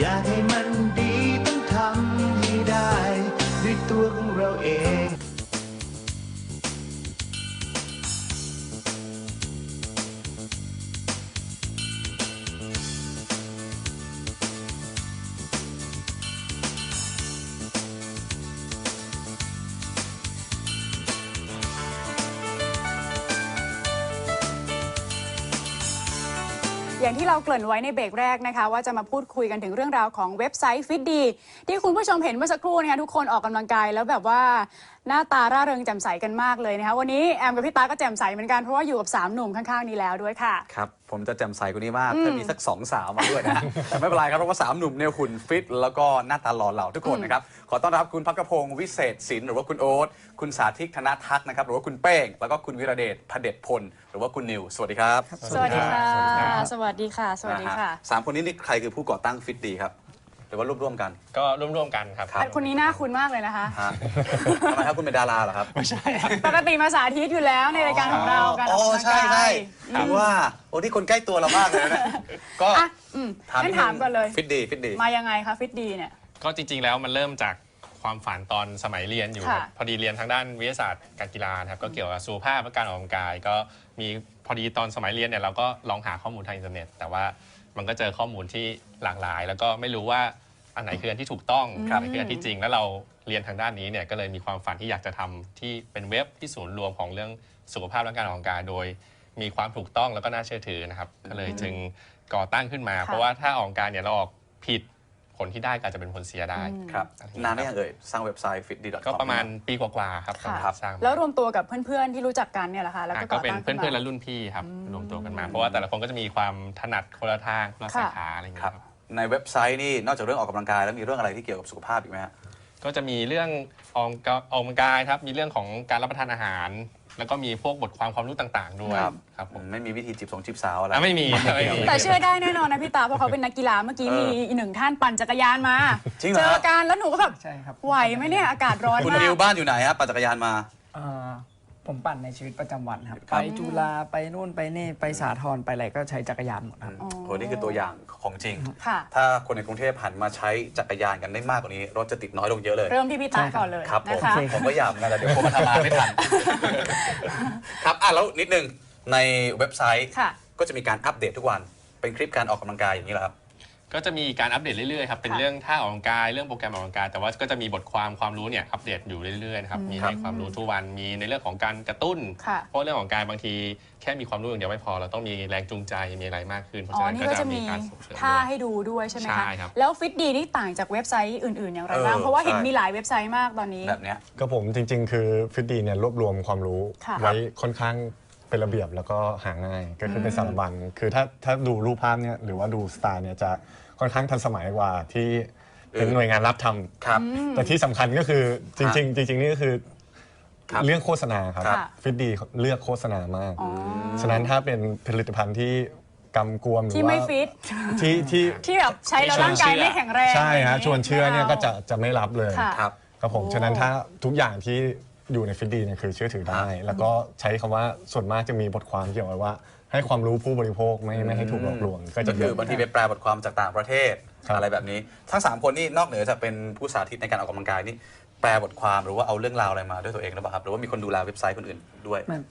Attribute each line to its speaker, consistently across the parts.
Speaker 1: อยากให้มันดี
Speaker 2: ที่เราเกริ่นไว้ในเบรกแรกนะคะ ว่าจะมาพูดคุยกันถึงเรื่องราวของเว็บไซต์ฟิตดีที่คุณผู้ชมเห็นเมื่อสักครู่นะคะทุกคนออกกำลังกายแล้วแบบว่า หน้าตาร่าเริงแจ่มใสกันมากเลยนะคะวันนี้แอมกับพี่ตาก็แจ่มใสเหมือนกันเพราะว่าอยู่กับสามหนุ่มข้างๆนี้แล้วด้วยค่ะ
Speaker 3: ครับ ผมจะแจ่มใสกว่านี้มากถ้ามีสักสองสาวมาด้วยนะ แต่ไม่เป็นไรครับ เพราะว่าสามหนุ่มเนี่ยหุ่นฟิต แล้วก็หน้าตาหล่อเหลาทุกคนนะครับ ขอต้อนรับคุณพักกระพงศ์วิเศษศิลป์หรือว่าคุณโอ๊ตคุณสาธิตธนทัศน์นะครับหรือว่าคุณเป้ง แล้วก็คุณวิระเดชพเดชพล หรือว่าคุณนิวสวัสดีครับ
Speaker 2: สวัสดีค่ะ สวัสดีค่ะ สวัสดีค่ะ
Speaker 3: นฮสามคนนี้นี่ใครคือผู้ก่อตั้งฟิตดีครับห รือว่ารวบรวมกัน
Speaker 4: ก็ร่วมๆกันครับ
Speaker 2: คนนี้หน้าคุณมากเลยนะคะ
Speaker 3: ฮะทำไมครับคุณเป็นดาราเหรอครับ
Speaker 4: ไม่ใช่
Speaker 2: ปกติมาสาธิตอยู่แล้วในรายการของเราการอ
Speaker 3: อ๋
Speaker 2: อก
Speaker 3: อกำ
Speaker 2: ลัง
Speaker 3: ใช่
Speaker 2: กา
Speaker 3: ใช่
Speaker 2: ย
Speaker 3: ถึงว่าโอ้ที่คนใกล้ตัวเรามากเลยนะก็
Speaker 2: อะอืมงั้นถามก่อนเลย
Speaker 3: ฟิตดีฟิตดี
Speaker 2: มายังไงคะฟิตดีเนี่ย
Speaker 4: ก็จริงๆแล้วมันเริ่มจากความฝันตอนสมัยเรียนอยู่ครับ
Speaker 2: ค่ะ
Speaker 4: พอดีเรียนทางด้านวิทยาศาสตร์การกีฬานะครับก็เกี่ยวกับสุขภาพและการออกกำลังกาย ก็มีพอดีตอนสมัยเรียนเนี่ยเราก็ลองหาข้อมูลทางอินเทอร์เน็ต แต่ว่ามันก็เจอข้อมูลที่หลากหลาย แล้วก็ไม่รู้ว่า อันไหนคืออันที่ถูกต้องอันไหนคืออันที่จริง แล้วเราเรียนทางด้านนี้เนี่ยก็เลยมีความฝันที่อยากจะทำที่เป็นเว็บที่ศูนย์รวมของเรื่องสุขภาพและการออกกำลังกายโดย มีความถูกต้องแล้วก็น่าเชื่อถือนะครับ ก็เลยจึงก่อตั้งขึ้นมา
Speaker 2: ค่ะ
Speaker 4: เพราะว่าถ้าออกกำลังกายเนี่ยเราออกผิดผลที่ได้ก็อาจจะเป็นผลเสียได้
Speaker 3: ครับนานได้ยังเอ่ยสร้างเว็บไซต์ fitd.com
Speaker 4: ก็ประมาณปีกว่าๆครับ
Speaker 2: ค่ะ
Speaker 4: ครับสร้างมา
Speaker 2: แล้วรวมตัวกับเพื่อนๆที่รู้จักกันเนี่ยแหละคะแล้ว
Speaker 4: อะ
Speaker 2: ก็
Speaker 4: ก็
Speaker 2: ก่อ
Speaker 4: เป็น
Speaker 2: ตั้ง
Speaker 4: เพื่
Speaker 2: ขึ้น
Speaker 4: อนๆและ
Speaker 2: มา
Speaker 4: รุ่นพี่ครับรวมตัวกันมา เพราะว่าแต่ละคนก็จะมีความถนัดคนละทางคนละสา
Speaker 2: ค่ะ
Speaker 4: ขาอะไรอย่าง
Speaker 3: ค
Speaker 4: เงี้
Speaker 3: รั
Speaker 4: ย
Speaker 3: บ
Speaker 4: ครับ
Speaker 3: ในเว็บไซต์นี่นอกจากเรื่องออกกำลังกายแล้วมีเรื่องอะไรที่เกี่ยวกับสุขภาพอีกไหมฮะ
Speaker 4: ก็จะมีเรื่องออกกำออกกำลังกายครับ มีเรื่องของการรับประทานอาหาร แล้วก็มีพวกบทความความรู้ต่างๆ ด้วย
Speaker 3: ครับ
Speaker 4: ครับผม
Speaker 3: ไม่มีวิธีจีบสงจีบสาวอะไร
Speaker 4: อะไม่มีไม่มี
Speaker 2: แต่เชื่อได้แน่นอนนะพี่ตาเพราะเขาเป็นนักกีฬาเมื่อกี้
Speaker 3: เออ
Speaker 2: มีอีกหนึ่งท่านปั่นจักรยานมา
Speaker 3: จริงเหรอ
Speaker 2: เจอกันแล้วหนูก็แบบ
Speaker 5: ใช่ครับ
Speaker 2: ไหวไหมเนี่ยอากาศร้อน
Speaker 3: คุณ
Speaker 2: มา
Speaker 3: นิว
Speaker 2: ก
Speaker 3: บ้านอยู่ไหนฮะปั่นจักรยานมา
Speaker 5: เอ่อ ผมปั่นในชีวิตประจำวันครับ
Speaker 3: ครั
Speaker 5: ไป
Speaker 3: บ
Speaker 5: จุฬาไปนู่นไปนี่ไปสาทรไปอะไรก็ใช้จักรยานหมดครับ
Speaker 2: อ๋อ
Speaker 3: โหนี่คือตัวอย่างของจริง
Speaker 2: ค่ะ
Speaker 3: ถ้าคนในกรุงเทพหันมาใช้จักรยานกันได้มากกว่านี้ รถจะติดน้อยลงเยอะเลย
Speaker 2: เริ่มที่พี่ตาก่อนเลย
Speaker 3: ครับผ
Speaker 2: นะ
Speaker 3: ม
Speaker 2: คะ
Speaker 3: ผมก็อยากเหมือนกันแต่เดี๋ยวผมมาทำงานไม่ทัน ครับอะแล้วนิดนึงในเว็บไซต์
Speaker 2: ค่ะ
Speaker 3: ก็จะมีการอัปเดตทุกวัน เป็นคลิปการออกกำลังกายอย่างนี้เหรอครับ
Speaker 4: ก็จะมีการอัปเดตเรื่อยๆครับเป็น
Speaker 2: ค่ะ
Speaker 4: เรื่องท่าออกกำลังกายเรื่องโปรแกรมออกกำลังกายแต่ว่าก็จะมีบทความความรู้เนี่ยอัปเดตอยู่เรื่อยๆนะครับมีให้ความรู้ทุกวันมีในเรื่องของการกระตุ้น
Speaker 2: ค่ะ
Speaker 4: เพราะเรื่องของการบางทีแค่มีความรู้อย่างเดียวไม่พอเราต้องมีแรงจูงใจมีอะไรมากขึ้น เพราะ
Speaker 2: อ๋อ
Speaker 4: ฉะนั้น
Speaker 2: นี่
Speaker 4: ก็
Speaker 2: ก็
Speaker 4: จะ
Speaker 2: จะ
Speaker 4: มี
Speaker 2: มี
Speaker 4: การส่งเสริม
Speaker 2: ท่า
Speaker 4: ด้วย
Speaker 2: ให้ดูด้วยใช่ไหม
Speaker 4: ใช่
Speaker 2: คะ
Speaker 4: ครับ
Speaker 2: แล้วฟิตดีนี่ต่างจากเว็บไซต์อื่น ๆ อย่างไรบ้าง
Speaker 3: เออ
Speaker 2: เพราะว่าเห็น
Speaker 3: ใช่
Speaker 2: มีหลายเว็บไซต์มากตอนนี้
Speaker 3: แบบเนี้ย
Speaker 6: ก็ผมจริง ๆ คือฟิตดีเนี่ยรวบรวมความรู้
Speaker 2: ค่ะ
Speaker 6: ไว้ค่อนข้างเป็นระเบียบแล้วก็หาง่ายก็คือเป็นสารบัญคือถ้าถ้าดูรูปภาพเนี่ยหรือว่าดูสไตล์เนี่ยจะ ค่อนข้างทันสมัยกว่าที่เป็น
Speaker 3: เออ
Speaker 6: หน่วยงานรับทำ
Speaker 3: ครับ
Speaker 6: แต่ที่สำคัญก็คือจริง ๆ จริง ๆ นี่ก็คือ
Speaker 3: ครับ
Speaker 6: เรื่องโฆษณาครับ
Speaker 2: ค่ะ
Speaker 6: ฟิตดีเลือกโฆษณามาก
Speaker 2: อ๋อ
Speaker 6: ฉะนั้นถ้าเป็นผลิตภัณฑ์ที่กำกวมหรือ
Speaker 2: ที่
Speaker 6: ว่า
Speaker 2: ไม่ฟิต
Speaker 6: ที่ที่
Speaker 2: ที่แบบใช้แล้วร่างกายไม่แข็งแรง
Speaker 6: ใช่ฮะ
Speaker 2: ย่าง
Speaker 6: ชวนเชื่อเนี่ยก็จะจะไม่รับเลย
Speaker 2: ค่ะ
Speaker 3: ครับ
Speaker 6: ครับผม
Speaker 2: โอ้
Speaker 6: ฉะนั้นถ้าทุกอย่างที่อยู่ในฟิตดีเนี่ยคือเชื่อถือได้ แล้วก็ใช้คำว่าส่วนมากจะมีบทความเกี่ยวกับว่า ให้ความรู้ผู้บริโภคไม่ไม่ให้ถูกหลอกลวงก็
Speaker 3: ก็
Speaker 6: จะเย
Speaker 3: คือ
Speaker 6: อะ
Speaker 3: บางทีไปแปลบทความจากต่างประเทศ
Speaker 6: ครับ
Speaker 3: อะไรแบบนี้ ทั้งสามคนนี่นอกเหนือจากเป็นผู้สาธิตในการออกกำลังกายนี่แปลบทความหรือว่าเอาเรื่องราวอะไรมาด้วยตัวเองหรือเปล่าครับหรือว่ามีคนดูแลเว็บไซต์คนอื่นด้วย
Speaker 5: มัน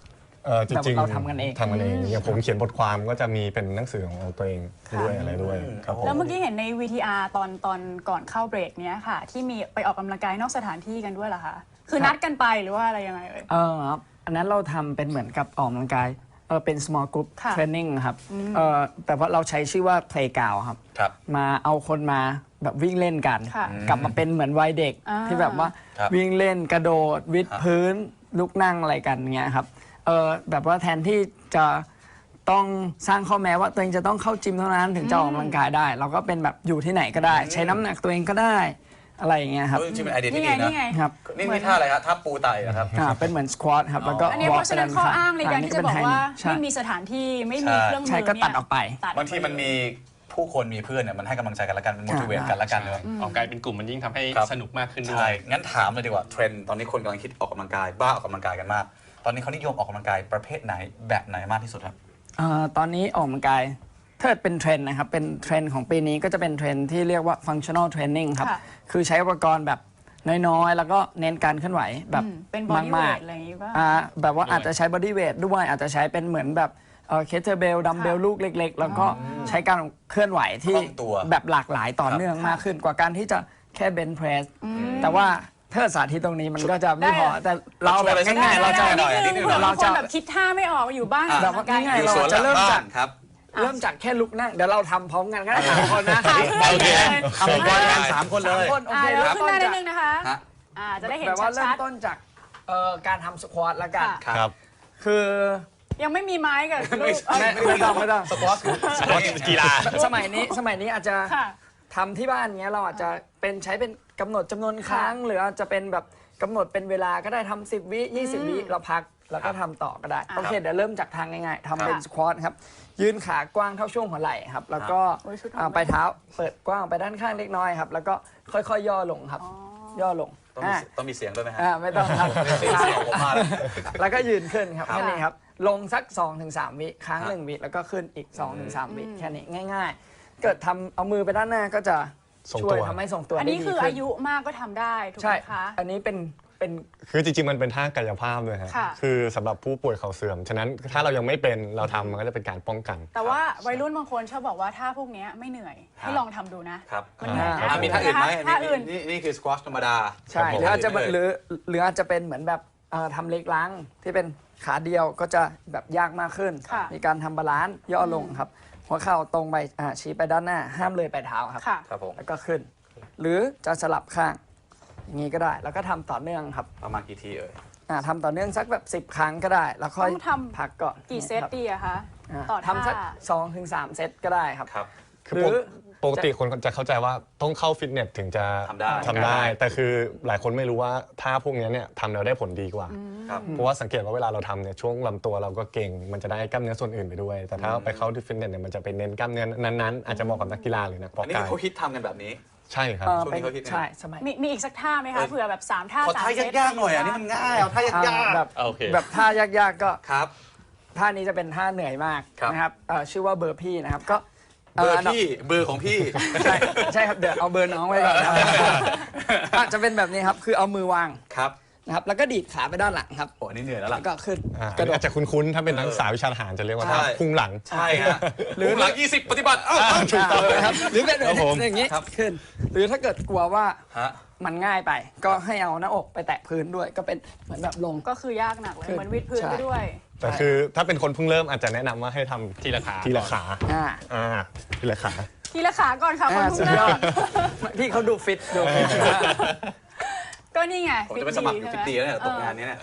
Speaker 6: เอ่อจริงๆ
Speaker 5: เราทำกันเอง
Speaker 6: ทำกันเองอย่างผมเขียนบทความก็จะมีเป็นหนังสือของตัวเองด้วยอะไรด้วยครับผม
Speaker 2: แล้วเมื่อกี้เห็นใน VTR ตอนตอนก่อนเข้าเบรกเนี้ยค่ะ ที่มีไปออกกำลังกายนอกสถานที่กันด้วยเหรอคะคือนัดกันไปหรือว่าอะไรยังไงเอ่ย
Speaker 5: เออครับอันนั้นเราทำเป็นเหมือนกับออกกำลังกาย เออเป็น small group
Speaker 2: ค่ะ
Speaker 5: training ครับเออแต่ว่าเราใช้ชื่อว่า playground ครับ
Speaker 3: ครับ
Speaker 5: มาเอาคนมาแบบวิ่งเล่นกัน
Speaker 2: ค่ะ
Speaker 5: กลับมาเป็นเหมือนวัยเด็ก
Speaker 2: อ่า
Speaker 5: ที่แบบว่า
Speaker 3: ครับ
Speaker 5: วิ่งเล่นกระโดดวิด
Speaker 3: ครับ
Speaker 5: พื้นลุกนั่งอะไรกันเงี้ยครับเออแบบว่าแทนที่จะต้องสร้างข้อแม้ว่าตัวเองจะต้องเข้าจิมเท่านั้นถึงจะออกกำลังกายได้ เราก็เป็นแบบอยู่ที่ไหนก็ได้ ใช้น้ำหนักตัวเองก็ได้ อะไรอย่างเงี้ยครับ
Speaker 3: เออจริงๆเป็นไอเดีย
Speaker 2: นี่
Speaker 3: ที่
Speaker 2: ไง
Speaker 3: ดีนะ
Speaker 2: นี่ไง
Speaker 5: ครับ
Speaker 3: นี่นี่ท่าอะไรครับท่าปูไต่นะครับ
Speaker 5: อ่าเป็นเหมือนสควอตครับแล้วก็
Speaker 2: อันนี้
Speaker 5: walk
Speaker 2: เพราะฉะนั้น
Speaker 5: ไป
Speaker 2: ข้อ
Speaker 5: ด้
Speaker 2: อ้างในการที่จะบอกว่า
Speaker 5: ใช่
Speaker 2: ไม่มีสถานที่ไม่มี
Speaker 3: ใช่
Speaker 2: เครื่องมือ
Speaker 5: ใช่ก็ตัด
Speaker 2: เย
Speaker 5: ออกไป
Speaker 2: ตัด
Speaker 3: บางทีมันมีผู้คนมีเพื่อนเนี่ยมันให้กำลังใจกันและกันมัน motivate กันและกันเลย
Speaker 4: ออกกำลังกายเป็นกลุ่มมันยิ่งทำให้
Speaker 3: ครับ
Speaker 4: สนุกมากขึ้นด้ว
Speaker 3: ใช่
Speaker 4: ย
Speaker 3: งั้นถามเลยดีกว่าเทรนด์ตอนนี้คนกำลังคิดออกกำลังกาย บ้าออกกำลังกายกันมาก ตอนนี้เขานิยมออกกำลังกายประเภทไหนแบบไหนมากที่สุดครับ
Speaker 5: เอ่อตอนนี้ออกกำลังกาย ถ้าเกิดเป็นเทรนด์นะครับ เป็นเทรนด์ของปีนี้ก็จะเป็นเทรนด์ที่เรียกว่า functional training ครับ
Speaker 2: ค่ะ
Speaker 5: คือใช้อุปกรณ์แบบน้อยๆ แล้วก็เน้นการเคลื่อนไหวแบบ
Speaker 2: อืมเป็น body
Speaker 5: มาก
Speaker 2: weight อะไรอย่างงี้ป่ะ
Speaker 5: ๆอ่าแบบว่าอาจจะใช้ body weight ด้วยอาจจะใช้เป็นเหมือนแบบเคเทอร์เบลดัมเบล
Speaker 2: ค่ะ
Speaker 5: ลูกเล็ก ๆ แล้วก็ใช้การเคลื่อนไหวที่
Speaker 3: คล่องตัว
Speaker 5: แบบหลากหลายต่อเนื่องมากขึ้นกว่าการที่จะแค่เบนเพรสแต่ว่าถ้าสาธิตตรงนี้มันก็จะไม่พอแต่เราแบบง่ายๆเราจะ
Speaker 3: หน่อยนิดนึงหน่อย
Speaker 2: เรา
Speaker 5: เรา
Speaker 2: จะ
Speaker 5: จะ
Speaker 2: แบบคิดท่าไม่ออกอยู่บ้าน
Speaker 3: อะ
Speaker 5: แบบว่าง่าย
Speaker 3: อยู่
Speaker 5: เรา
Speaker 3: สวนห
Speaker 5: จะ
Speaker 3: ลัง
Speaker 5: เริ่ม
Speaker 3: บ้า
Speaker 5: จาก
Speaker 3: นครับ
Speaker 5: เริ่มจากแค่ลุกนั่งเดี๋ยวเราทำพร้อมกันก็ได้สามคนนะ
Speaker 2: ค่ะเพื่อน
Speaker 3: โอเค
Speaker 2: เลย
Speaker 3: ทำบอลกันสามคนเลย
Speaker 5: สามคนโอ
Speaker 2: อ่า
Speaker 5: เค
Speaker 2: เดี๋ยว
Speaker 5: เริ่ม
Speaker 2: ขึ้น
Speaker 5: ต้น
Speaker 2: หน้านิ
Speaker 5: จา
Speaker 2: ด
Speaker 5: ก
Speaker 2: นึงนะคะ
Speaker 3: ฮะ
Speaker 2: อ่าจะได้เห็น
Speaker 5: แบบว่าเริ่
Speaker 2: ชั
Speaker 5: ม
Speaker 2: ด
Speaker 5: ต้นจากเอ่อการทำสควอตละกัน
Speaker 2: ค่ะ
Speaker 6: ครับ
Speaker 5: คือ
Speaker 2: ๆยังไม่มีไม้กับลูก
Speaker 5: ไม่ไม่ต้องไม่ต้อง
Speaker 3: สควอตคือ
Speaker 4: สปอร์ตกีฬา
Speaker 5: สมัยนี้สมัยนี้อาจจะ
Speaker 2: ค่ะ
Speaker 5: ทำที่บ้านเงี้ยเราอาจจะเป็นใช้เป็นกำหนดจำนวนครั้ง หรืออาจจะเป็นแบบกำหนดเป็นเวลาก็ได้ทำสิบวิยี่สิบวิเราพักแล้วก็ทำต่อก็ได้ โอเค เดี๋ยวเริ่มจากทางง่ายๆทำเป็น
Speaker 2: ค่ะ
Speaker 5: สควอตครับ ยืนขากว้างเท่าช่วงหัวไหล่ครับ แล้วก็
Speaker 2: โอ้ยชุดทำ
Speaker 5: อ่าปลายเท้าเปิดกว้างไปด้านข้างเล็กน้อยครับ แล้วก็ค่อยๆย่อลงครับ ย่อลง
Speaker 3: ต้องมี
Speaker 5: อ่า
Speaker 3: ต้องมีเสียงด้วยไหมฮะ
Speaker 5: อ่าไม่ต้องครับ
Speaker 3: เสียงเสียงผมมาแล้ว
Speaker 5: แล้วก็ยืนขึ้นครับ
Speaker 3: ครับ
Speaker 5: แค่นี้ครับ ลงสัก 2-3วิครั้งหนึ่งวิแล้วก็ขึ้นอีก 2-3วิแค่นี้ง่าย ๆ เกิดทำเอามือไปด้านหน้าก็จะ
Speaker 6: ทรง
Speaker 5: ช่
Speaker 6: ตัว
Speaker 5: วยทำให้ทรงตัว
Speaker 2: อัน
Speaker 5: ได้
Speaker 2: นี้
Speaker 5: ดี
Speaker 2: คือ
Speaker 5: ขึ้
Speaker 2: อานยุมากก็ทำได้ถูกไห
Speaker 5: ใช่
Speaker 2: มคะ
Speaker 5: อันนี้เป็น เป็น
Speaker 6: คือจริงๆ มันเป็นท่ากายภาพเลยฮะ
Speaker 2: ค่ะ
Speaker 6: คือสำหรับผู้ป่วยเข่าเสื่อม ฉะนั้นถ้าเรายังไม่เป็นเราทำมันก็จะเป็นการป้องกัน
Speaker 2: แต่ว่าวัยรุ่นบางคนชอบบอกว่าท่าพวกเนี้ยไม่เหนื่อยให้ลองทำดูนะ
Speaker 3: ครับ
Speaker 2: มันเหนื่อยนะ
Speaker 3: อะมีท่าอื่นไหม
Speaker 2: ท่าอื่น
Speaker 3: นี่นี่คือสควอชธรรมดา
Speaker 5: ใช่
Speaker 3: ครับผม
Speaker 5: หรืออาจจะ
Speaker 3: ท่น
Speaker 5: หรือหรืออาจจะเป็นเหมือนแบบเอ่อทำเล็กล้างที่เป็นขาเดียวก็จะแบบยากมากขึ้น
Speaker 2: ค่ะ
Speaker 5: มีการทำบาลานซ์ย่อลงครับ หัวเข่าตรงไปอ่าชี้ไปด้านหน้า ห้ามเลยไปลายเท้าครับ
Speaker 2: ค่ะ
Speaker 3: ครับผม
Speaker 5: แล้วก็ขึ้น หรือจะสลับข้าง อย่างนี้ก็ได้ แล้วก็ทำต่อเนื่องครับ
Speaker 3: ประมาณกี่ทีเอ่ย
Speaker 5: อ่าทำต่อเนื่องสักแบบ 10 ครั้งก็ได้ แล้วค่อย
Speaker 2: ต้องทำ
Speaker 5: พักก่อน
Speaker 2: กี่เซต
Speaker 5: ครับ
Speaker 2: ดีอะคะ
Speaker 5: อ่า
Speaker 2: ต่อท่า
Speaker 5: ทำสัก2ถึง3เซตก็ได้ครับ
Speaker 3: ครับ
Speaker 6: คือ
Speaker 5: หรือ
Speaker 6: ปกติคนจะเข้าใจว่าต้องเข้าฟิตเนสถึงจะ
Speaker 3: ทำได้
Speaker 6: ทำได้ แต่คือหลายคนไม่รู้ว่าท่าพวกนี้เนี่ยทำแล้วได้ผลดีกว่า
Speaker 3: ครับ
Speaker 6: เพราะว่าสังเกตว่าเวลาเราทำเนี่ยช่วงลำตัวเราก็เก่ง มันจะได้กล้ามเนื้อส่วนอื่นไปด้วย แต่ถ้าไปเข้าที่ฟิตเนสเนี่ยมันจะไปเน้นกล้ามเนื้อนั้นๆอาจจะเหมาะกับนักกีฬาหรือนักเพาะ
Speaker 3: อันนี้
Speaker 6: กา
Speaker 3: คือยเขาฮิตทำกันแบบนี้
Speaker 6: ใช่ครับ
Speaker 5: เอ่อ
Speaker 3: ช่วงนี้
Speaker 5: เป็น
Speaker 3: เขาฮิตนะ
Speaker 5: ใช่สมัย
Speaker 2: มีมีอีกสักท่าไหม
Speaker 3: เอ
Speaker 2: คะ
Speaker 3: อ
Speaker 2: เผื่อแบบสามท่า
Speaker 3: ขอ
Speaker 2: สาม
Speaker 3: ท่า
Speaker 2: เซต
Speaker 3: ยากๆหน่อยอันนี้มันง่ายเอาท่ายาก
Speaker 5: อ่าแบบ
Speaker 4: โอเค
Speaker 5: แบบท่ายากๆก็
Speaker 3: ๆครับ
Speaker 5: ท่านี้จะเป็นท่าเหนื่อยมาก
Speaker 3: ครับ
Speaker 5: นะครับเอ่อชื่อว่าเบอร์พี่นะครับก็
Speaker 3: เบอร์
Speaker 5: นดับ
Speaker 3: พี่เบอร์ของพี่
Speaker 5: ใช่ใช่ครับเดี๋ยวเอาเบอร์น้องไว้ก่อนนะครับอะจะเป็นแบบนี้ครับ คือเอามือวาง
Speaker 3: ครับ
Speaker 5: นะครับแล้วก็ดีดขาไปด้านหลังครับ
Speaker 3: โอ้อันนี้เหนื่อยแล้วล่ะ
Speaker 5: แล้วก็ขึ้น
Speaker 6: อ่าก
Speaker 5: ระโดด
Speaker 6: อาจจะคุ้นๆ ถ้าเป็นนักศึกษาวิชาทหารจะเรียกว่าท่า
Speaker 3: ใช่
Speaker 6: พุ่งหลัง
Speaker 3: ใช่ฮะหรือ หลัง 20 ปฏิบัติ เอ้า
Speaker 5: ถูกต้องครับหรือเป็น
Speaker 6: ครับผม
Speaker 5: อย่างนี้
Speaker 3: ครับ
Speaker 5: ขึ้น หรือถ้าเกิดกลัวว่า
Speaker 3: ฮะ
Speaker 5: มันง่ายไป ก็ให้เอาหน้าอกไปแตะพื้นด้วย ก็เป็นเหมือนแบบลง
Speaker 2: ก็คือยากหนักเลย
Speaker 5: ขึ้น
Speaker 2: เหมือนวิดพื้น
Speaker 5: ใช่
Speaker 2: ไปด้วย
Speaker 6: แต่คือถ้าเป็นคนเพิ่งเริ่มอาจจะแนะนำว่าให้ทำ
Speaker 4: ทีละขา
Speaker 6: ทีละขา
Speaker 5: อ่า
Speaker 6: อ่า ทีละขา
Speaker 2: ทีละขาก่อนค่ะคน
Speaker 5: อ่า
Speaker 2: ทุ
Speaker 5: สุ
Speaker 2: ก
Speaker 5: ด
Speaker 2: ห
Speaker 5: ย
Speaker 2: น้า
Speaker 5: อดพี่เขาดูฟิตดูฟิต
Speaker 2: ก็ นี่ไง
Speaker 3: ผมจะไปสมัครอยู่ฟิตดีแล้วเนี่ยตกงานนี้เนี่ย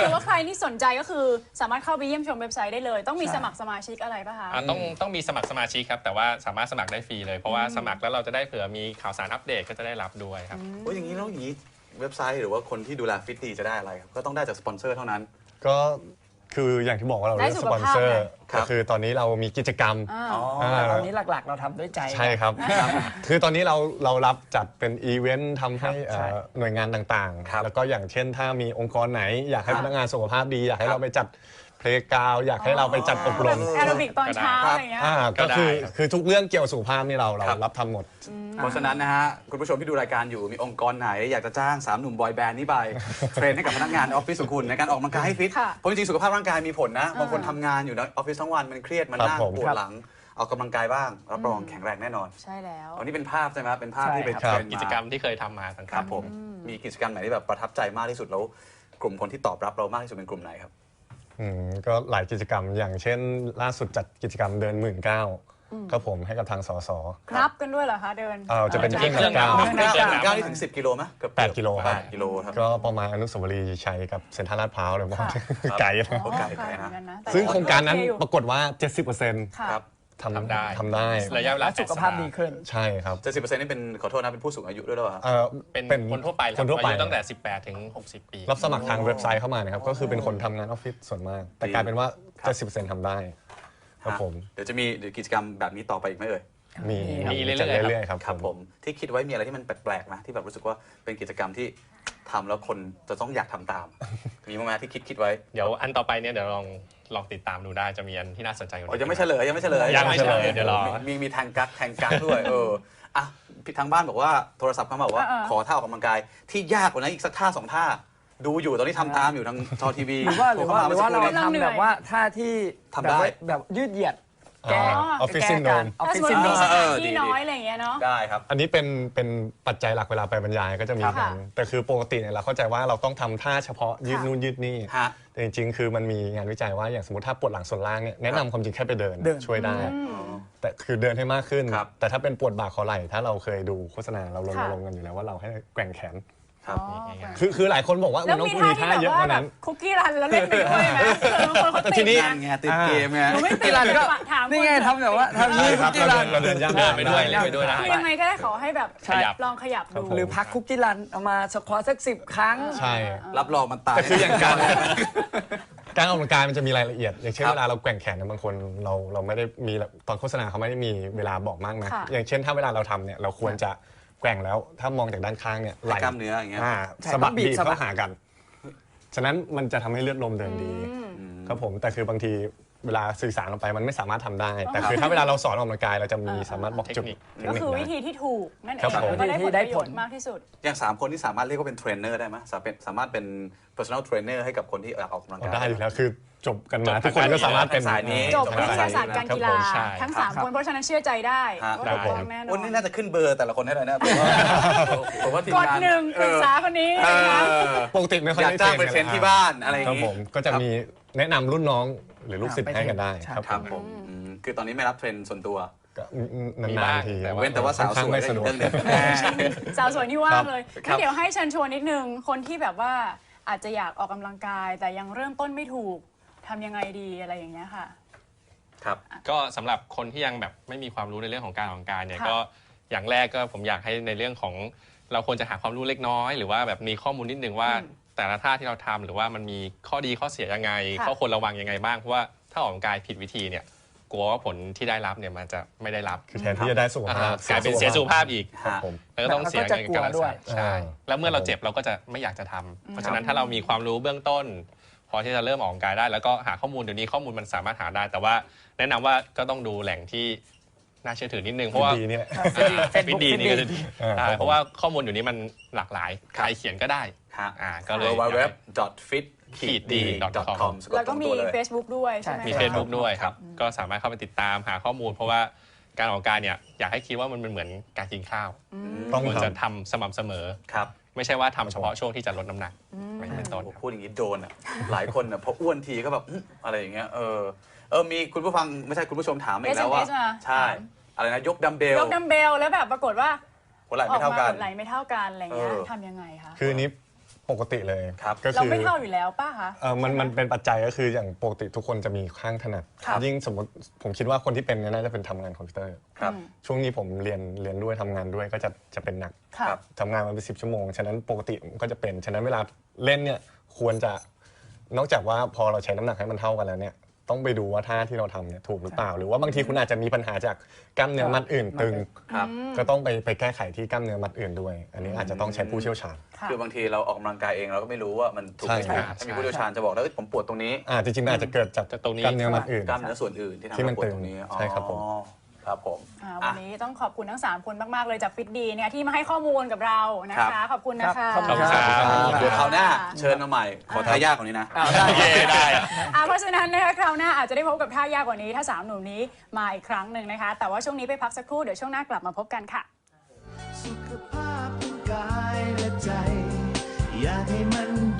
Speaker 2: ถือว่าใครที่สนใจก็คือสามารถเข้าไปเยี่ยมชมเว็บไซต์ได้เลย ต้องมีสมัครสมาชิกอะไรป่ะคะ
Speaker 4: อะต้องต้องมีสมัครสมาชิกครับ แต่ว่าสามารถสมัครได้ฟรีเลย เพราะว่าสมัครแล้วเราจะได้เผื่อมีข่าวสารอัปเดตก็จะได้รับด้วยครับ
Speaker 3: โอ้ยอย่างนี้แล้วอย่างนี้เว็บไซต์หรือว่าคนที่ดูแลฟิตดีจะได้อะไรครับก็ต้องได้จากสปอนเซอร์เท่านั้น
Speaker 6: ก็ คืออย่างที่บอกว่าเรา
Speaker 2: ได้
Speaker 6: เลือก
Speaker 2: สุ
Speaker 6: ส
Speaker 2: ข
Speaker 6: ปอน
Speaker 2: ภาพ
Speaker 6: เซอ
Speaker 2: ไง
Speaker 6: ร์
Speaker 3: ครับ
Speaker 6: ก็คือตอนนี้เรามีกิจกรรม
Speaker 2: อ่า
Speaker 6: อ่า
Speaker 5: ตอนนี้หลักๆ เราทำด้วยใจ
Speaker 6: ใช่ครับ คือตอนนี้เราเรารับจัดเป็นอีเวนต์ทำให้
Speaker 5: ใช่
Speaker 6: เอ่อหน่วยงานต่าง
Speaker 3: ครับ
Speaker 6: ๆ แล้วก็อย่างเช่นถ้ามีองค์กรไหน อยากให้
Speaker 3: ครับ
Speaker 6: พนักงานสุขภาพดี อยากให้
Speaker 3: ครับ
Speaker 6: เราไปจัด เพลงกาวอยากให้เราไปจัดอบรม
Speaker 2: แอโรบิกตอนเช้าอะไรอย่างเงี้ย
Speaker 6: อ่า
Speaker 4: ก็
Speaker 6: ก็
Speaker 4: ได้
Speaker 6: คือ
Speaker 4: ครับ
Speaker 6: คือทุกเรื่องเกี่ยวกับสุขภาพนี่เราเรา
Speaker 3: ครับ
Speaker 6: รับทำหมด
Speaker 3: เพราะฉะนั้นนะฮะ คุณผู้ชมที่ดูรายการอยู่มีองค์กรไหน อยากจะจ้างสามหนุ่มบอยแบนด์นี้ไป เทรนให้กับพนักงานออฟฟิศของคุณในการออกกำลังกายให้ฟิต
Speaker 2: ค่ะ
Speaker 3: เพราะจริงๆสุขภาพร่างกายมีผลนะ บางคนทำงานอยู่ในออฟฟิศทั้งวันมันเครียดมัน
Speaker 6: ครับ
Speaker 3: นั่ง
Speaker 6: ผม
Speaker 3: ปวดหลังออกกำลังกายบ้างรับรองแข็งแรงแน่นอน
Speaker 2: ใช่แล้ว
Speaker 3: อันนี้เป็นภาพใช่ไหมครับเป็นภาพ
Speaker 5: ใช่
Speaker 3: ที่เป็น
Speaker 6: ครับ
Speaker 3: เทรนด์
Speaker 4: กิจกรรมที่เคยทำมาต่างๆ
Speaker 3: ครับผมมีกิจกรรมไหนที่แบบประทับใจมากที่สุดแล้ว กลุ่มคนที่ตอบรับเรามากที่สุดเป็นกลุ่มไหนครับ
Speaker 6: อืม ก็หลายกิจกรรมอย่างเช่น ล่าสุดจัดกิจกรรมเดินหมื่นเก้าครับผมให้กับทางสส
Speaker 2: นับกันด้วยเหรอคะเดิน
Speaker 6: เอ่อจะเป็น
Speaker 4: จะ
Speaker 6: เค
Speaker 4: มี
Speaker 6: รื่อง
Speaker 4: เครื่อง
Speaker 6: เก้า
Speaker 4: นับ
Speaker 2: เครื่องนับ
Speaker 3: เก้านี่ถึง 10 กิโลไหมเกือบ
Speaker 6: แปดกิโลครับ
Speaker 3: แปดกิโลครับ
Speaker 6: ก็ประมาณอนุสาวรีย์ชัยกับเซ็นทรัลลาดพร้าวเลยมั้ง
Speaker 2: ค่ะ
Speaker 6: ไกลนะ
Speaker 3: โอ้ไกล
Speaker 2: ไกล
Speaker 3: นะ
Speaker 2: เหมือนกันนะแต่
Speaker 6: ซึ่งโครงการนั้น
Speaker 2: โอเคอยู่
Speaker 6: ปรากฏว่า 70%
Speaker 2: ค่ะ
Speaker 3: ครับ
Speaker 6: ทำ
Speaker 4: ทำได้
Speaker 6: ทำได้
Speaker 4: ระยะเวลา
Speaker 5: และสุขภาพดีขึ้น
Speaker 6: ใช่ครับ
Speaker 3: เจ็ดสิบเปอร์เซ็นต์นี่เป็นขอโทษนะเป็นผู้สูงอายุด้วยหรือเปล่า
Speaker 6: เอ่อ
Speaker 4: เป็นคนทั่วไป
Speaker 6: คนทั่วไป
Speaker 4: อายุตั้งแต่ 18 ถึง 60 ปี
Speaker 6: รับสมัครทางเว็บไซต์เข้ามานะครับ ก็คือเป็นคนทำงานออฟฟิศส่วนมาก แต่กลายเป็นว่า 70%ทำได้ครับผม
Speaker 3: เดี๋ยวจะมีเดี๋ยวกิจกรรมแบบนี้ต่อไปอีกไหมเอ่ย
Speaker 6: มี
Speaker 4: มีเรื่อยๆ
Speaker 6: จัด
Speaker 4: ครับ
Speaker 6: เรื่อยๆครับ
Speaker 3: ครับผมที่คิดไว้มีอะไรที่มันแปลกๆนะที่แบบรู้สึกว่าเป็นกิจกรรมที่ ทำแล้วคนจะต้องอยากทำตาม มีมั้ยที่คิดคิดไว้
Speaker 4: เดี๋ยวอันต่อไปเนี่ยเดี๋ยวลองลองติดตามดูได้จะมีอันที่น่าสนใจกว่า
Speaker 3: อ๋อ
Speaker 4: นี้
Speaker 3: ยังไม่เฉลยยังไม่เฉลย
Speaker 4: ยังไม่เฉลยเดี๋ยวรอ
Speaker 3: มีมีแทงกักแทงกักด้วยเอออะพี่ทางบ้านบอกว่าโทรศัพท์เข้ามาบอกว่า
Speaker 2: เออเออ
Speaker 3: ขอท่าออกกำลังกายที่ยากกว่านั้นอีกสักท่าสองท่า ดูอยู่ตอนนี้ทำตามอยู่ทางจอทีวี
Speaker 5: หรือว่าหรือว่าหรือว่าเรา
Speaker 3: โทข้ม
Speaker 2: เราเหนื่อย
Speaker 5: ทำแบบว่าท่าที่
Speaker 3: ทำได้
Speaker 5: แบบว่าแบบยืดเหยียด แก้
Speaker 6: ออฟฟิศ
Speaker 5: แก้
Speaker 6: ซินโด
Speaker 5: การ
Speaker 6: ม
Speaker 5: ออฟ
Speaker 2: ถ้า
Speaker 5: ฟิ
Speaker 2: ส
Speaker 5: ศ
Speaker 2: มมติ
Speaker 5: ซินโด
Speaker 2: มี
Speaker 5: ม
Speaker 2: ส
Speaker 3: เอ
Speaker 2: ถาน
Speaker 3: อ
Speaker 2: ที่
Speaker 3: ดี
Speaker 2: น้อย
Speaker 3: ดี
Speaker 2: อะไรอย่างเงี้ยเนาะ
Speaker 3: ได้ครับ
Speaker 6: อันนี้เป็นเป็นปัจจัยหลักเวลาไปบรรยายก็จะมี
Speaker 2: ค่ะ
Speaker 6: กัน แต่คือปกติเนี่ยเราเข้าใจว่าเราต้องทำท่าเฉพาะยืด
Speaker 2: ค่ะ
Speaker 6: นู่นยืดนี่
Speaker 3: ฮะ
Speaker 6: แต่จริงๆ คือมันมีงานวิจัยว่าอย่างสมมติถ้าปวดหลังส่วนล่างเนี่ยแนะนำความจริงแค่ไปเดิน
Speaker 5: เดิน
Speaker 6: ช่วยได้ แต่คือเดินให้มากขึ้น
Speaker 3: ครับ
Speaker 6: แต่ถ้าเป็นปวดบ่าคอไหล่ถ้าเราเคยดูโฆษณาเรารณ
Speaker 2: ค่ะ
Speaker 6: รงค์กันอยู่แล้วว่าเราให้แกว่งแขน
Speaker 3: ครับ
Speaker 2: อ๋อ
Speaker 6: คือคือหลายคนบอกว่า
Speaker 2: แล้
Speaker 6: มั
Speaker 2: วน
Speaker 6: ต้อง
Speaker 2: มี
Speaker 6: มี
Speaker 2: ท่า
Speaker 6: ท่า
Speaker 2: ที่
Speaker 6: เย
Speaker 2: แบบ
Speaker 6: อะก
Speaker 2: ว่า
Speaker 6: ว่า
Speaker 2: แบ
Speaker 6: นั้
Speaker 2: บ
Speaker 6: น
Speaker 2: คุกกี้รันแล้วเล่นไปด้วยไหมเผื่อบางคนเขา
Speaker 6: แต่
Speaker 2: ติ
Speaker 6: ที
Speaker 2: ด
Speaker 6: นี้
Speaker 2: นะ
Speaker 3: นั่นไงติดเกมไง
Speaker 2: หนูไม่ติด
Speaker 5: กีฬาก็
Speaker 2: ถาม
Speaker 5: นี่ไงทำแบบว่าทำยืด
Speaker 6: ครับ
Speaker 5: กี
Speaker 6: เรา
Speaker 5: ฬา
Speaker 6: เดินเราเดินย่าง
Speaker 4: เดินไปด้วยเล่นไปด้วยได้
Speaker 2: คือยังไงก็ได้ขอให้แบบ
Speaker 5: ใช่
Speaker 2: ลองขยับดู
Speaker 5: หรือพักคุกกี้รันเอามาสควอตสักสิบครั้ง
Speaker 6: ใช่
Speaker 3: รับรองมันตาย
Speaker 6: แต่คืออย่างการ การออกกำลังกายมันจะมีรายละเอียด อย่างเช่น
Speaker 3: ครับ
Speaker 6: เวลาเราแกว่งแขนเนี่ยบางคนเราเราไม่ได้มีตอนโฆษณาเขาไม่ได้มีเวลาบอกมากนะ
Speaker 2: ค่ะ
Speaker 6: อย่างเช่นถ้าเวลาเราทำเนี่ยเราควรจะ แกว่งแล้ว ถ้ามองจากด้านข้างเนี่ย
Speaker 3: ให้กล้ามเนื้ออย่างเงี้ย
Speaker 5: ใช่
Speaker 6: สะบัด
Speaker 5: ต้องบี
Speaker 6: บี
Speaker 5: บบสะบัด
Speaker 6: เข้าหากัน ฉะนั้นมันจะทำให้เลือดลมเดินดี ครับผมแต่คือบางทีเวลาสื่อสารออกไปมันไม่สามารถทำได้ แต่คือถ้าเวลาเราสอนออกกำลังกายเราจะมีสามารถบอกจุด
Speaker 4: เทคนิค
Speaker 6: เท
Speaker 2: ก็
Speaker 6: นิ
Speaker 2: คือ
Speaker 6: ได้
Speaker 2: วิธีที่ถูกนั่นเอ
Speaker 6: ครับ
Speaker 2: ง
Speaker 6: ผม
Speaker 2: ก็ได้ผล
Speaker 5: วิธีได้
Speaker 2: ประโยชน์
Speaker 5: ผล
Speaker 2: มากที่สุด
Speaker 3: อย่างสามคนที่สามารถเรียกว่าเป็นเทรนเนอร์ได้ไหมสามารถเป็นสามารถเป็น personal trainer ให้กับคนที่อยากออกกำลังกาย
Speaker 6: ได้อยู่แล้วคือ จบกันมา
Speaker 4: จบ
Speaker 6: ทุกคนก็สามารถเป็น
Speaker 3: สายนี้
Speaker 2: จบวิทยาศาสตร์การกีฬา
Speaker 6: ใช่
Speaker 2: ทั้งสามคนเพราะฉะนั้นเชื่อใจได้
Speaker 3: ฮะ
Speaker 2: ว่าถูกต้องแน่นอ
Speaker 3: วัน
Speaker 2: น
Speaker 3: นี้น่าจะขึ้นเบอร์แต่ละคนให้เลยนะผมว่าผมว่าทีม
Speaker 2: กด
Speaker 3: งาน
Speaker 2: หนึ่งปรึกษาคนนี้
Speaker 3: เอ
Speaker 2: นะคะ
Speaker 3: อ
Speaker 6: ปกติไม่ค่อย
Speaker 3: อยาก
Speaker 6: ได้
Speaker 3: จ้างไป
Speaker 6: กั
Speaker 3: เทรนที่บ้านอะไรอย่าง
Speaker 6: ครับ
Speaker 3: งี้
Speaker 6: ผมก็จะมีแนะนำรุ่นน้องหรือลูกศิษย์ให้กันได้
Speaker 5: ใช่
Speaker 6: ครับ
Speaker 3: ครับ
Speaker 6: ผ
Speaker 3: ผมมอืมคือตอนนี้ไม่รับเทรนส่วนตัว
Speaker 6: ก็น
Speaker 4: มีา
Speaker 6: น
Speaker 4: บ้าง
Speaker 6: ๆที
Speaker 4: แต่ว่า
Speaker 3: เว้นแต่ว่าสาวสวย
Speaker 6: ค่อนข้งไม่
Speaker 3: ได้
Speaker 6: สะดวก
Speaker 3: เรื่องหนึง
Speaker 2: สาวสวยนี่ว่างเลย
Speaker 3: ครับ
Speaker 2: งั้นเดี๋ยวให้เชิญชวนนิดนึงคนที่แบบว่าอาจจะอยากออกกำลังกายแต่ยังเริ่มต้นไม่ถูก ทำยังไงดีอะไรอย่างเงี้ยค่ะ
Speaker 3: ครับ
Speaker 4: ก็สำหรับคนที่ยังแบบไม่มีความรู้ในเรื่องของการออกกำลังกายเนี่ย
Speaker 2: ค่ะ
Speaker 4: ก็อย่างแรกก็ผมอยากให้ในเรื่องของเราควรจะหาความรู้เล็กน้อย หรือว่าแบบมีข้อมูลนิดนึงว่า
Speaker 2: อืม
Speaker 4: แต่ละท่าที่เราทำหรือว่ามันมีข้อดีข้อเสียยังไง
Speaker 2: ค่ะ
Speaker 4: ข้อควรระวังยังไงบ้างเพราะว่าถ้าออกกำลังกายผิดวิธีเนี่ยกลัวว่าผลที่ได้รับเนี่ยมันจะไม่ได้รับ
Speaker 6: คือแทนที่จะได้สุข
Speaker 4: อ่า
Speaker 6: ภาพ
Speaker 4: กลายเป็นเสียสุขภาพอีก
Speaker 6: ครับผม
Speaker 4: แล้วก็ต้องเสียเงินกับการรักษาใช่
Speaker 6: อ่า
Speaker 4: แล้วเมื่อเราเจ็บเราก็จะไม่อยากจะทำ เพราะฉะนั้นถ้าเรามีความรู้เบื้องต้น พอที่จะเริ่มออกกำลังกายได้ แล้วก็หาข้อมูลเดี๋ยวนี้ข้อมูลมันสามารถหาได้ แต่ว่าแนะนำว่าก็ต้องดูแหล่งที่น่าเชื่อถือนิดนึงเพราะว่า
Speaker 6: ดีเนี่ย
Speaker 4: ฟิตดีนี่ก็จะดี
Speaker 6: อ่า
Speaker 4: ใช่
Speaker 6: ครับผม
Speaker 4: เพราะว่าข้อมูลอยู่นี้มันหลากหลายใครเขียนก็ได้
Speaker 3: ฮะ
Speaker 4: อ่าก็เลย
Speaker 3: w w w f i t d com
Speaker 2: แล้วก็มี Facebook ด้วยใช่ไหม
Speaker 4: มี
Speaker 2: คะ
Speaker 4: Facebook ด้วยครับ ก็สามารถเข้าไปติดตามหาข้อมูล เพราะว่าการออกกำลังกายเนี่ยอยากให้คิดว่ามันเป็นเหมือนการกินข้าว
Speaker 6: ต้อง
Speaker 4: ควร
Speaker 6: ท
Speaker 4: จะทำสม่ำเสมอ
Speaker 3: ครับ
Speaker 4: ไม่ใช่ว่าทำเฉพาะช่วงที่จะลดน้ำหนักเป็นต้น
Speaker 3: โอ้
Speaker 4: ครับ
Speaker 3: พูดอย่างนี้โดนอะ หลายคนอะพออ้วนทีก็แบบอื้ออะไรอย่างเงี้ยเออเออมีคุณผู้ฟังไม่ใช่คุณผู้ชมถามมาอีกแล้วว่า
Speaker 2: SMS มา
Speaker 3: ใช่อะไรนะยกดัมเบล
Speaker 2: ยกดัมเบลแล้วแบบปรากฏว่า
Speaker 3: หัวไหล่
Speaker 2: ออ
Speaker 3: ไม่
Speaker 2: ก
Speaker 3: เท่า
Speaker 2: มา
Speaker 3: กัน
Speaker 2: ไหลไม่เท่ากันอะไรเงี้ย
Speaker 3: เออ
Speaker 2: ทำยังไงคะำ
Speaker 6: คืออันนี้ ปกติเลย
Speaker 3: ครับ
Speaker 6: ก็
Speaker 2: เรา
Speaker 6: คือ
Speaker 2: ไม่เท่าอยู่แล้วป้าคะ
Speaker 6: เออมันมันเป็นปัจจัยก็คืออย่างปกติทุกคนจะมีข้างถนัด
Speaker 2: ครับ
Speaker 6: ยิ่งสมมติผมคิดว่าคนที่เป็นเนี่ยน่าจะเป็นทำงานคอมพิวเตอร์
Speaker 3: ครับ
Speaker 6: ช่วงนี้ผมเรียนเรียนด้วยทำงานด้วยก็จะจะเป็นหนัก
Speaker 2: ค่ะ
Speaker 3: ครับ
Speaker 6: ทำงานมาเป็นสิบชั่วโมง ฉะนั้นปกติก็จะเป็น ฉะนั้นเวลาเล่นเนี่ยควรจะนอกจากว่าพอเราใช้น้ำหนักให้มันเท่ากันแล้วเนี่ย ต้องไปดูว่าท่าที่เราทำเนี่ยถูกหรือเปล่า หรือว่าบางทีคุณอาจจะมีปัญหาจากกล้ามเนื้อมัดอื่นตึง
Speaker 3: ครับ
Speaker 6: ก็ต้องไปไปแก้ไขที่กล้ามเนื้อมัดอื่นด้วย อันนี้อาจจะต้องใช้ผู้เชี่ยวชาญ
Speaker 2: ค่ะ
Speaker 3: คือบางทีเราออกกำลังกายเองเราก็ไม่รู้ว่ามันถูกไม่
Speaker 6: ใช่
Speaker 3: ถูก
Speaker 4: ครับ
Speaker 3: ถ้ามีผู้เชี่ยวชาญจะบอกแล้วเอ้ยผมปวดตรงนี้
Speaker 6: อ่าจริงๆมันอาจจะเกิดจาก
Speaker 4: จากตรงนี้
Speaker 6: กล้ามเนื้อมัดอื่น
Speaker 3: กล้ามเนื้อส่วนอื่นที่ทำ
Speaker 6: ที่มั
Speaker 3: ให้
Speaker 6: น
Speaker 3: ปวด
Speaker 6: ตึง
Speaker 3: ตรงนี้
Speaker 6: ใช่ครับผม
Speaker 3: อ๋อ ครับผม
Speaker 2: อ่าวันนี้ต้องขอบคุณทั้ง 3 คนมาก ๆ เลยจากฟิตดีเนี่ยที่มาให้ข้อมูลกับเรานะ
Speaker 3: ครั
Speaker 2: คะ
Speaker 3: บ
Speaker 2: ขอบคุณนะคะ
Speaker 5: ครับ
Speaker 4: ขอบคุณครับ
Speaker 3: เดี๋ยวคราวหน้าเชิญมาใหม่ ขอทายากกว่านี้นะ
Speaker 5: อ้าวได้
Speaker 4: โอเคได้อะ
Speaker 2: อ่าเพราะฉะนั้นนะคะคราวหน้าอาจจะได้พบกับท่ายากกว่านี้ ถ้าสามหนุ่มนี้มาอีกครั้งหนึ่งนะคะ แต่ว่าช่วงนี้ไปพักสักครู่เดี๋ยวช่วงหน้ากลับมาพบกันค่ะ
Speaker 1: สุขภาพทั้งกายและใจ อยากให้มัน